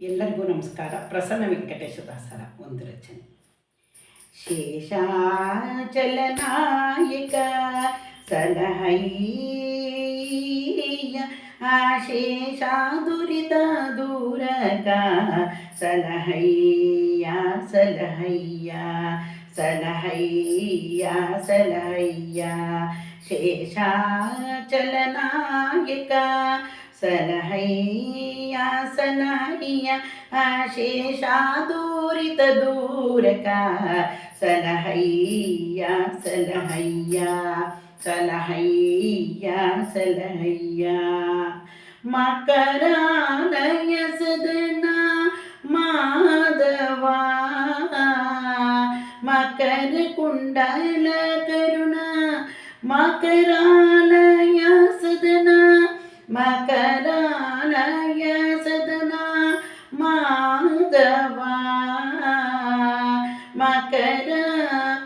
ಎಲ್ಲರಿಗೂ ನಮಸ್ಕಾರ ಪ್ರಸನ್ನ ವೆಂಕಟೇಶ ದಾಸರ ಒಂದು ರಚನೆ ಶೇಷಾಚಲನಾಯಕ ಸಲಹಯ್ಯ ಆಶೇಷ ದುರಿತ ದೂರಕ ಸಲಹಯ್ಯ ಸಲಹಯ್ಯ ಸಲಹಯ್ಯ ಸಲಹಯ್ಯ ಶೇಷಾಚಲನಾಯಕ ಸಲಹಯ್ಯ सनहय्य शेषादूरितदूरका सनहय्या सनहय्या सनहय्या सनहय्या मकरानय सदना माधवा मकर कुण्डल करुणा मकरा మకర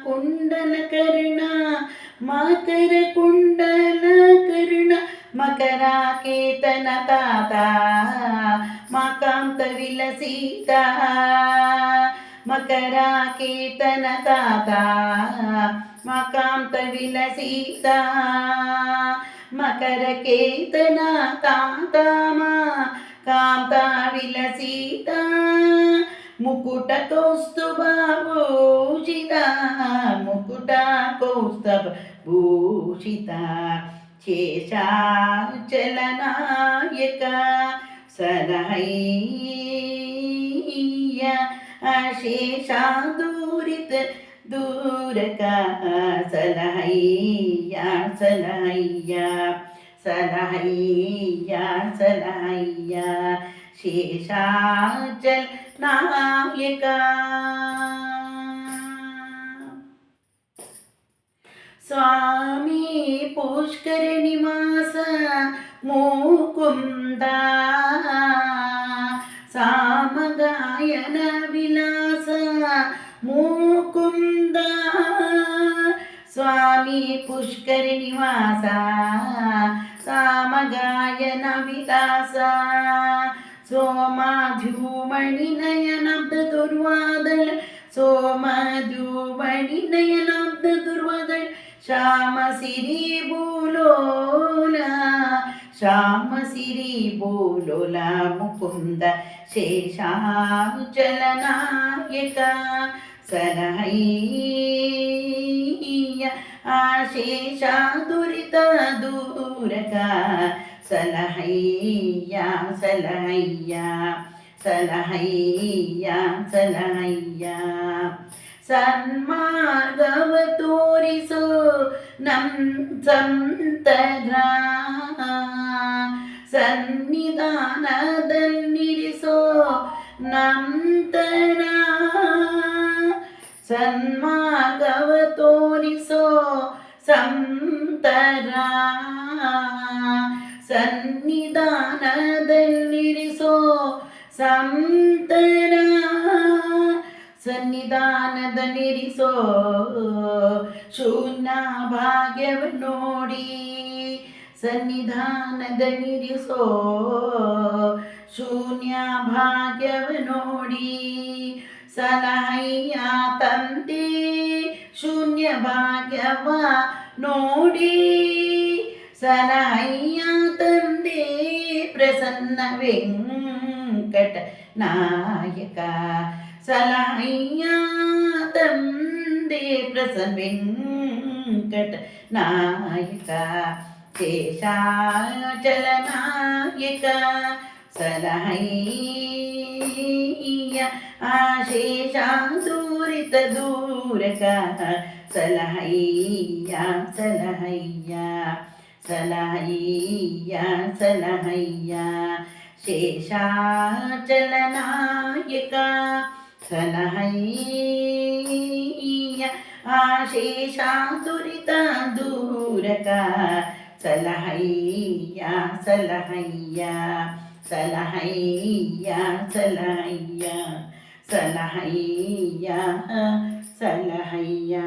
కుండల కరుణ మకర కుండల కరుణ మకర కేతన తాత మకాంత విలసీత మకర కీర్తన తాత మకాంత విలసీత మకర కీర్తన తాత మా కాంత విలసీత. ముకుట కౌస్తుభ భూషిత ముకుట కౌస్తభ భూషిత. శేషాచలనాయక సదహయ్య అశేషాదూరిత దూరక. సలహయ్య సలహయ్య సలహయ్య సలహయ్య శేషాచల్ నాయక స్వామి పుష్కర నివాస మోకుంద. సామగాయన విలాస మోకుంద. స్వామి పుష్కరి నివాస సామగాయన విలాస. சோமாஜூமணி நயனாப்த துர்வாதல் சோமாஜூமணி நயனாப்த துர்வாதல் ಶ್ಯಾಮ ಸಿರಿ ಬೋಲೋಲ ಶ್ಯಾಮ ಸಿರಿ ಬೋಲೋಲ ಮುಕುಂದ ಶೇಷಾಚಲನಾಯಕ ಸಲಹೈಯ ಆಶೇಷ ದುರಿತ ದೂರಕ సలహయ్య సలహయ్య సలహయ్య సలహయ్య ಸನ್ಮಾರ್ಗವ ತೋರಿಸು ನಂ ಸಂತರಾ ಸನ್ನಿಧಾನದಲ್ಲಿರಿಸೋ ನಂತರ ಸನ್ಮಾರ್ಗವ ತೋರಿಸೋ ಸಂತರ ಸಂತರ ಸನ್ನಿಧಾನದ ನಿರಿಸೋ ಶೂನ್ಯ ಭಾಗ್ಯವ ನೋಡಿ ಸನ್ನಿಧಾನದ ನಿರಿಸೋ ಶೂನ್ಯ ಭಾಗ್ಯವ ನೋಡಿ ಸಲಹಯ್ಯ ತಂದೆ ಶೂನ್ಯ ಭಾಗ್ಯವ ನೋಡಿ ಸಲಹಯ್ಯ ತಂದೆ ಪ್ರಸನ್ನ వెంకట నాయక సలహయ్యా తందే ప్రసన్ వెంకట నాయక శేషాచలనాయక సలహయ్య ఆశేషాంతూరిత దూరక సలహయ్య సలహయ్య సలహయ్య సలహయ్య శేషాచలనాయక సలహయ్య ఆశేషాతురిత దూరక సలహయ్య సలహయ్య సలహయ్య సలహయ్య సలహయ్య సలహయ్యా